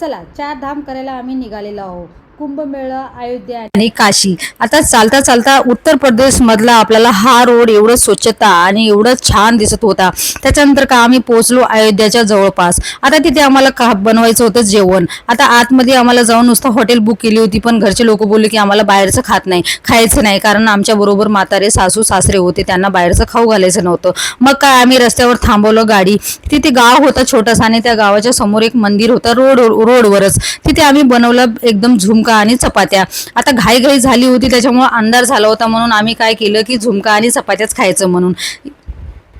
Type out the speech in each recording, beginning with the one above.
चला चार धाम करायला आम्ही निघालेलो आहोत. कुंभमेळा अयोध्या आणि काशी. आता चालता चालता उत्तर प्रदेश मधला आपल्याला हा रोड एवढं स्वच्छता आणि एवढं छान दिसत होता. त्याच्यानंतर का आम्ही पोहोचलो अयोध्याच्या जवळपास. आता तिथे आम्हाला का बनवायचं होतं जेवण. आता आतमध्ये आम्हाला जाऊन नुसतं हॉटेल बुक केली होती पण घरचे लोक बोलले की आम्हाला बाहेरचं खात नाही. खायचं नाही कारण आमच्या बरोबर म्हातारे सासू सासरे होते त्यांना बाहेरचं खाऊ घालायचं नव्हतं. मग काय आम्ही रस्त्यावर थांबवलं गाडी. तिथे गाव होता छोटासा आणि त्या गावाच्या समोर एक मंदिर होतं रोड रोडवरच. तिथे आम्ही बनवलं एकदम झुमका झुमका आणि चपात्या. आता घाई घाई झाली होती त्याच्यामुळे अंधार झाला होता म्हणून आम्ही काय केलं की झुमका आणि चपात्याच खायचं म्हणून.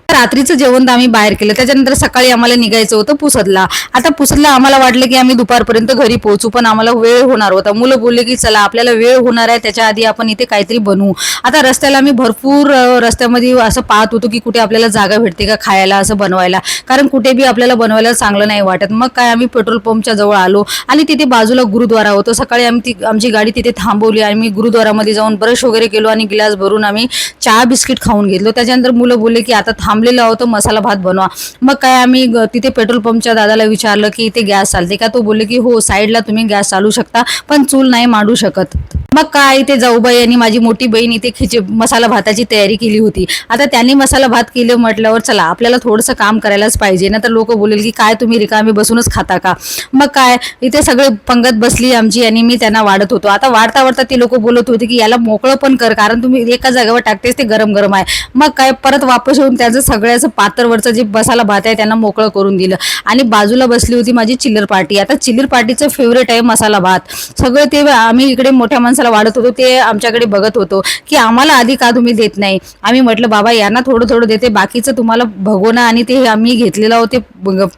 रात्रीचं जेवण तर आम्ही बाहेर केलं. त्याच्यानंतर सकाळी आम्हाला निघायचं होतं पुसदला. आता पुसदला आम्हाला वाटलं की आम्ही दुपारपर्यंत घरी पोहोचू पण आम्हाला वेळ होणार होता. मुलं बोलले की चला आपल्याला वेळ होणार आहे त्याच्या आधी आपण इथे काहीतरी बनवू. आता रस्त्याला आम्ही भरपूर रस्त्यामध्ये असं पाहत होतो की कुठे आपल्याला जागा भेटते का खायला असं बनवायला. कारण कुठे बी आपल्याला बनवायला चांगलं नाही वाटत. मग काय आम्ही पेट्रोल पंपच्या जवळ आलो आणि तिथे बाजूला गुरुद्वारा होतो. सकाळी आम्ही ती आमची गाडी तिथे थांबवली. आणि मी गुरुद्वारामध्ये जाऊन ब्रश वगैरे केलो आणि गिलास भरून आम्ही चहा बिस्किट खाऊन घेतलो. त्याच्यानंतर मुलं बोलले की आता थांब थांबलेलो आहोत मसाला भात बनवा. मग काय आम्ही ग- तिथे पेट्रोल पंपच्या दादाला विचारलं की इथे गॅस चालते का? तो बोलले की हो साईडला तुम्ही गॅस चालू शकता पण चूल नाही मांडू शकत. मग काय इथे जाऊबाई आणि माझी मोठी बहीण इथे खिचे मसाला भाताची तयारी केली होती. आता त्यांनी मसाला भात केलं म्हटल्यावर चला आपल्याला थोडंसं काम करायलाच पाहिजे. ना तर लोक बोलेल की काय तुम्ही रिकामी बसूनच खाता का? मग काय इथे सगळे पंगत बसली आमची आणि मी त्यांना वाढत होतो. आता वाढता वाढता ते लोक बोलत होते की याला मोकळं पण कर कारण तुम्ही एका जागेवर टाकतेस ते गरम गरम आहे. मग काय परत वापस येऊन त्याचं सगळ्याचं पातळवरचं जे मसाला भात आहे त्यांना मोकळं करून दिलं. आणि बाजूला बसली होती माझी चिल्लर पार्टी. आता चिल्लर पार्टीचं फेवरेट आहे मसाला भात. सगळं ते आम्ही इकडे मोठ्या माणसाला वाढत होतो ते आमच्याकडे बघत होतो की आम्हाला आधी का तुम्ही देत नाही? आम्ही म्हटलं बाबा यांना थोडं थोडं देते बाकीचं तुम्हाला भगवणं आणि ते आम्ही घेतलेलं होते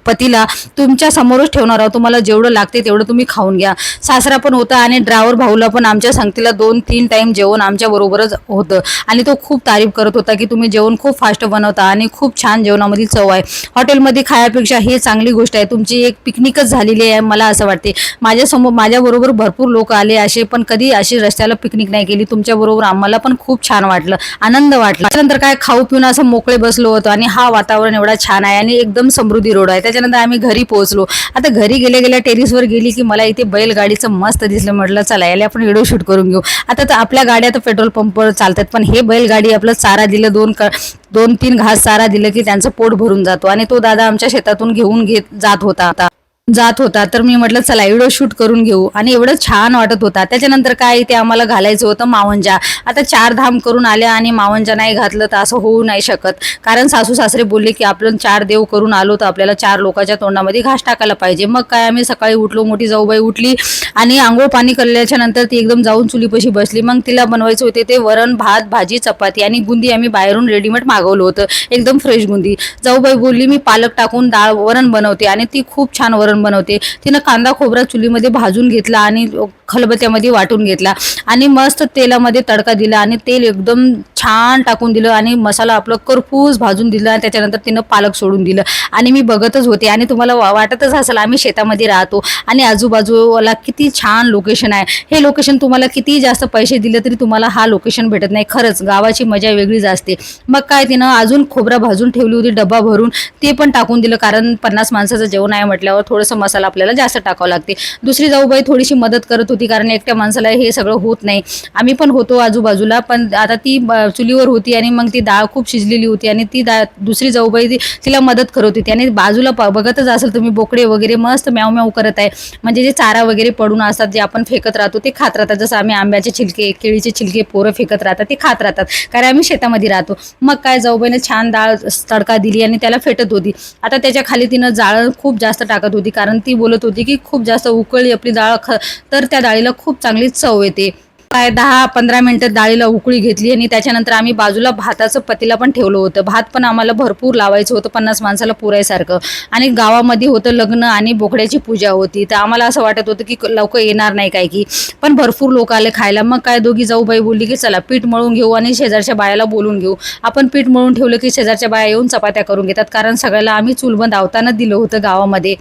पतीला तुमच्या समोरच ठेवणार आहोत तुम्हाला जेवढं लागते तेवढं तुम्ही खाऊन घ्या. सासरा पण होता आणि ड्रायव्हर भाऊला पण आमच्या संगतीला दोन तीन टाईम जेवण आमच्या बरोबरच होतं. आणि तो खूप तारीफ करत होता की तुम्ही जेवण खूप फास्ट बनवता आणि खूप छान जेवणामधील चव आहे. हॉटेलमध्ये खायापेक्षा हे चांगली गोष्ट आहे. तुमची एक पिकनिकच झालेली आहे मला असं वाटते. माझ्यासमोर माझ्याबरोबर भरपूर लोक आले असे पण कधी असे अशी रस्त्याला पिकनिक नाही केली. तुमच्याबरोबर आम्हाला पण खूप छान वाटलं. आनंद वाटला. त्यानंतर काय खाऊ पिऊन असं मोकळे बसलो होतो आणि हा वातावरण एवढा छान आहे आणि एकदम समृद्धी रोड आहे. त्याच्यानंतर आम्ही घरी पोहोचलो. आता घरी गेल्या गेल्या टेरिसवर गेली की मला इथे बैलगाडीचं मस्त दिसलं. म्हटलं चला याला आपण व्हिडिओ शूट करून घेऊ. आता तर आपल्या गाड्या तर पेट्रोल पंपवर चालतात. पण हे बैलगाडी आपलं चारा दिलं दोन क दोन तीन घास चारा दिलं की त्यांचं पोट भरून जातो. आणि तो दादा आमच्या शेतातून घेऊन घेत जात होता आता. जात होता तर मी म्हटलं चला व्हिडिओ शूट करून घेऊ. आणि एवढं छान वाटत होता. त्याच्यानंतर काय ते आम्हाला घालायचं होतं मावंजा. आता चार धाम करून आल्या आणि मावंजा नाही घातलं तर असं होऊ नाही शकत. कारण सासू सासरे बोलले की आपण चार देव करून आलो तर आपल्याला चार लोकांच्या तोंडामध्ये घास टाकायला पाहिजे. मग काय आम्ही सकाळी उठलो मोठी जाऊबाई उठली आणि आंघोळ पाणी करल्याच्या नंतर ती एकदम जाऊन चुलीपाशी बसली. मग तिला बनवायचं होते ते वरण भात भाजी चपाती आणि गुंदी आम्ही बाहेरून रेडीमेड मागवलं होतं. एकदम फ्रेश गुंदी जाऊबाई बोलली मी पालक टाकून डाळ वरण बनवते. आणि ती खूप छान वरण बनवते. तिनं कांदा खोबरा चुलीमध्ये भाजून घेतला आणि खलबत्यामध्ये वाटून घेतला आणि मस्त तेलामध्ये तडका दिला आणि तेल एकदम छान टाकून दिलं आणि मसाला आपलं करपूस भाजून दिला आणि त्याच्यानंतर तिनं पालक सोडून दिलं. आणि मी बघतच होते आणि तुम्हाला वा- वाटतच असेल आम्ही शेतामध्ये राहतो आणि आजूबाजूला किती छान लोकेशन आहे. हे लोकेशन तुम्हाला किती जास्त पैसे दिले तरी तुम्हाला हा लोकेशन भेटत नाही. खरंच गावाची मजा वेगळीच असते. मग काय तिनं अजून खोबरा भाजून ठेवली होती डब्बा भरून. ते पण टाकून दिलं कारण पन्नास माणसाचं जेवण आहे म्हटल्यावर थोडंसं मसाला आपल्याला जास्त टाकावं लागते. दुसरी जाऊबाई थोडीशी मदत करत होती. होती कारण एकट्या माणसाला हे सगळं होत नाही. आम्ही पण होतो आजूबाजूला पण आता ती चुलीवर होती आणि मग ती डाळ खूप शिजलेली होती आणि ती डाळ दुसरी जाऊबाई ती तिला मदत करत होती. आणि बाजूला प- बघतच असेल तुम्ही बोकडे वगैरे मस्त म्याव म्याव करत आहे. म्हणजे जे चारा वगैरे पडून असतात जे आपण फेकत राहतो ते खात राहतात. जसं आम्ही आंब्याचे छिलके केळीचे छिलके पोरं फेकत राहतात ते खात राहतात. कारण आम्ही शेतामध्ये राहतो. मग काय जाऊबाईने छान डाळ तडका दिली आणि त्याला फेटत होती. आता त्याच्याखाली तिनं जाळ खूप जास्त टाकत होती. कारण ती बोलत होती की खूप जास्त उकळली आपली डाळ ख तर त्या डाळीला खूप चांगली चव येते. काय दहा पंधरा मिनटं डाळीला उकळी घेतली आणि त्याच्यानंतर आम्ही बाजूला भाताचं पतीला पण ठेवलं होतं. भात पण आम्हाला भरपूर लावायचं होतं पन्नास माणसाला पुरायसारखं. आणि गावामध्ये होतं लग्न आणि बोकड्याची पूजा होती. तर आम्हाला असं वाटत होतं की लवकर येणार नाही काय की. पण भरपूर लोक आले खायला. मग काय दोघी जाऊबाई बोलली की चला पीठ मळून घेऊ आणि शेजारच्या बायाला बोलून घेऊ. आपण पीठ मळून ठेवलं की शेजारच्या बाया येऊन चपात्या करून घेतात. कारण सगळ्याला आम्ही चुलबंद आवताना दिलं होतं गावामध्ये.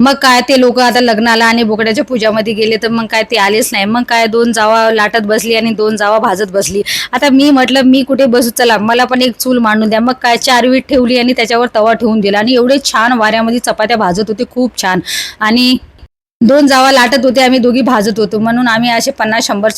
मग काय ते लोक आता लग्नाला आणि बोकड्याच्या पूजामध्ये गेले तर मग काय ते आलेच नाही. मग काय दोन जावा लाटत बसली आणि दोन जावा भाजत बसली. आता मी म्हटलं मी कुठे बसू? चला मला पण एक चूल मांडून द्या. मग काय चार वीट ठेवली आणि त्याच्यावर तवा ठेवून दिला. आणि एवढे छान वाऱ्यामध्ये चपात्या भाजत होते खूप छान. आणि दोन जावा लाटत होते आम्ही दोघी भाजत होतो. म्हणून आम्ही असे पन्नास शंभर